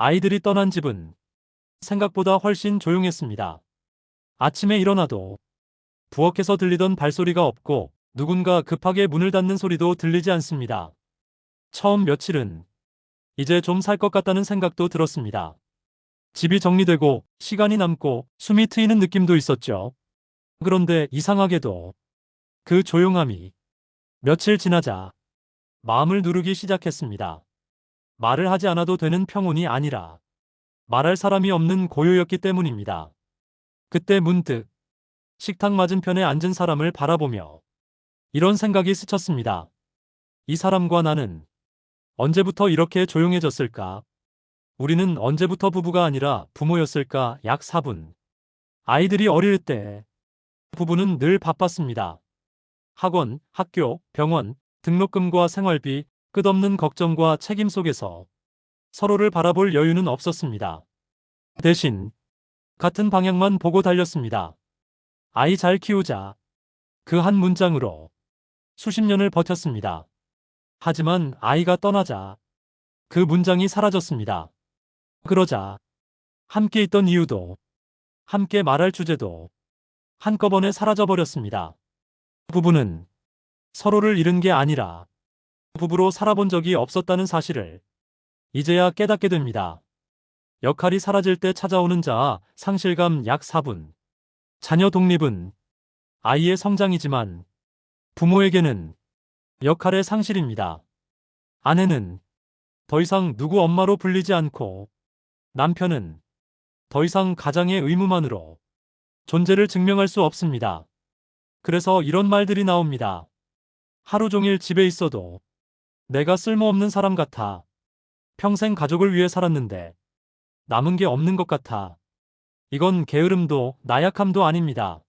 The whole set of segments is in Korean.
아이들이 떠난 집은 생각보다 훨씬 조용했습니다. 아침에 일어나도 부엌에서 들리던 발소리가 없고 누군가 급하게 문을 닫는 소리도 들리지 않습니다. 처음 며칠은 이제 좀 살 것 같다는 생각도 들었습니다. 집이 정리되고 시간이 남고 숨이 트이는 느낌도 있었죠. 그런데 이상하게도 그 조용함이 며칠 지나자 마음을 누르기 시작했습니다. 말을 하지 않아도 되는 평온이 아니라 말할 사람이 없는 고요였기 때문입니다. 그때 문득 식탁 맞은편에 앉은 사람을 바라보며 이런 생각이 스쳤습니다. 이 사람과 나는 언제부터 이렇게 조용해졌을까? 우리는 언제부터 부부가 아니라 부모였을까? 약 4분. 아이들이 어릴 때 부부는 늘 바빴습니다. 학원, 학교, 병원, 등록금과 생활비, 끝없는 걱정과 책임 속에서 서로를 바라볼 여유는 없었습니다. 대신 같은 방향만 보고 달렸습니다. 아이 잘 키우자. 그 한 문장으로 수십 년을 버텼습니다. 하지만 아이가 떠나자 그 문장이 사라졌습니다. 그러자 함께 있던 이유도 함께 말할 주제도 한꺼번에 사라져버렸습니다. 부부는 서로를 잃은 게 아니라 부부로 살아본 적이 없었다는 사실을 이제야 깨닫게 됩니다. 역할이 사라질 때 찾아오는 자아, 상실감 약 4분. 자녀 독립은 아이의 성장이지만 부모에게는 역할의 상실입니다. 아내는 더 이상 누구 엄마로 불리지 않고 남편은 더 이상 가장의 의무만으로 존재를 증명할 수 없습니다. 그래서 이런 말들이 나옵니다. 하루 종일 집에 있어도 내가 쓸모없는 사람 같아. 평생 가족을 위해 살았는데 남은 게 없는 것 같아. 이건 게으름도 나약함도 아닙니다.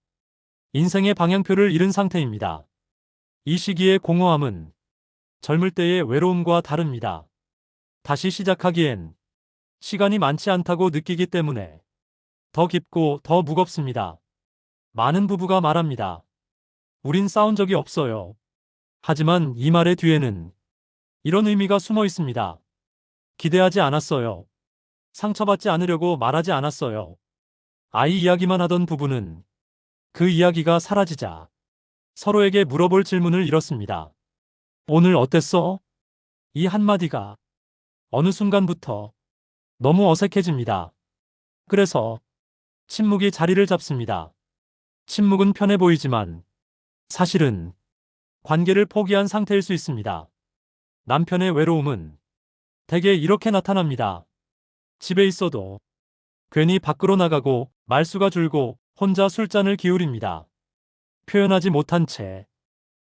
인생의 방향표를 잃은 상태입니다. 이 시기의 공허함은 젊을 때의 외로움과 다릅니다. 다시 시작하기엔 시간이 많지 않다고 느끼기 때문에 더 깊고 더 무겁습니다. 많은 부부가 말합니다. 우린 싸운 적이 없어요. 하지만 이 말의 뒤에는 이런 의미가 숨어 있습니다. 기대하지 않았어요. 상처받지 않으려고 말하지 않았어요. 아이 이야기만 하던 부부는 그 이야기가 사라지자 서로에게 물어볼 질문을 잃었습니다. 오늘 어땠어? 이 한마디가 어느 순간부터 너무 어색해집니다. 그래서 침묵이 자리를 잡습니다. 침묵은 편해 보이지만 사실은 관계를 포기한 상태일 수 있습니다. 남편의 외로움은 대개 이렇게 나타납니다. 집에 있어도 괜히 밖으로 나가고 말수가 줄고 혼자 술잔을 기울입니다. 표현하지 못한 채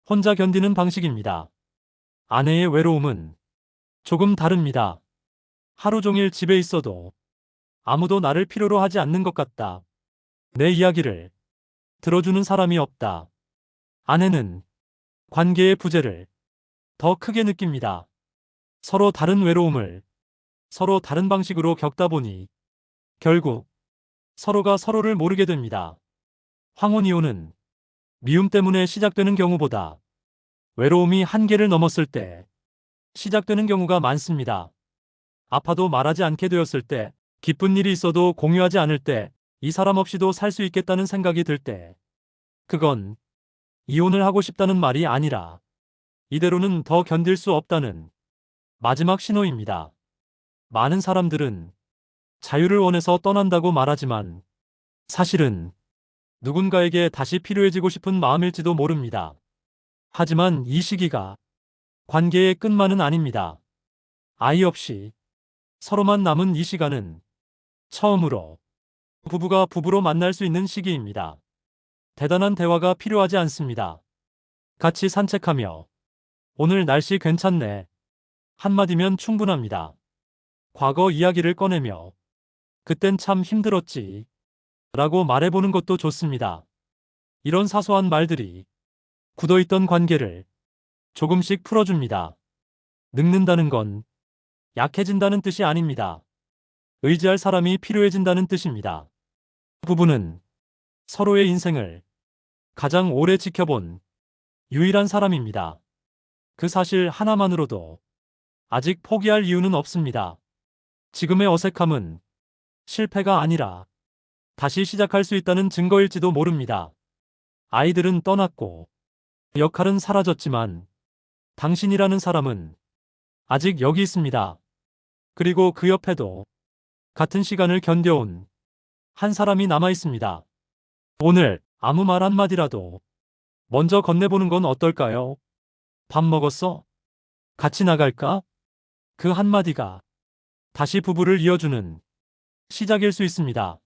혼자 견디는 방식입니다. 아내의 외로움은 조금 다릅니다. 하루 종일 집에 있어도 아무도 나를 필요로 하지 않는 것 같다. 내 이야기를 들어주는 사람이 없다. 아내는 관계의 부재를 더 크게 느낍니다. 서로 다른 외로움을 서로 다른 방식으로 겪다 보니 결국 서로가 서로를 모르게 됩니다. 황혼이혼은 미움 때문에 시작되는 경우보다 외로움이 한계를 넘었을 때 시작되는 경우가 많습니다. 아파도 말하지 않게 되었을 때, 기쁜 일이 있어도 공유하지 않을 때, 이 사람 없이도 살 수 있겠다는 생각이 들 때, 그건 이혼을 하고 싶다는 말이 아니라 이대로는 더 견딜 수 없다는 마지막 신호입니다. 많은 사람들은 자유를 원해서 떠난다고 말하지만 사실은 누군가에게 다시 필요해지고 싶은 마음일지도 모릅니다. 하지만 이 시기가 관계의 끝만은 아닙니다. 아이 없이 서로만 남은 이 시간은 처음으로 부부가 부부로 만날 수 있는 시기입니다. 대단한 대화가 필요하지 않습니다. 같이 산책하며 오늘 날씨 괜찮네. 한마디면 충분합니다. 과거 이야기를 꺼내며 그땐 참 힘들었지. 라고 말해보는 것도 좋습니다. 이런 사소한 말들이 굳어있던 관계를 조금씩 풀어줍니다. 늙는다는 건 약해진다는 뜻이 아닙니다. 의지할 사람이 필요해진다는 뜻입니다. 부부는 서로의 인생을 가장 오래 지켜본 유일한 사람입니다. 그 사실 하나만으로도 아직 포기할 이유는 없습니다. 지금의 어색함은 실패가 아니라 다시 시작할 수 있다는 증거일지도 모릅니다. 아이들은 떠났고 역할은 사라졌지만 당신이라는 사람은 아직 여기 있습니다. 그리고 그 옆에도 같은 시간을 견뎌온 한 사람이 남아 있습니다. 오늘 아무 말 한마디라도 먼저 건네보는 건 어떨까요? 밥 먹었어? 같이 나갈까? 그 한마디가 다시 부부를 이어주는 시작일 수 있습니다.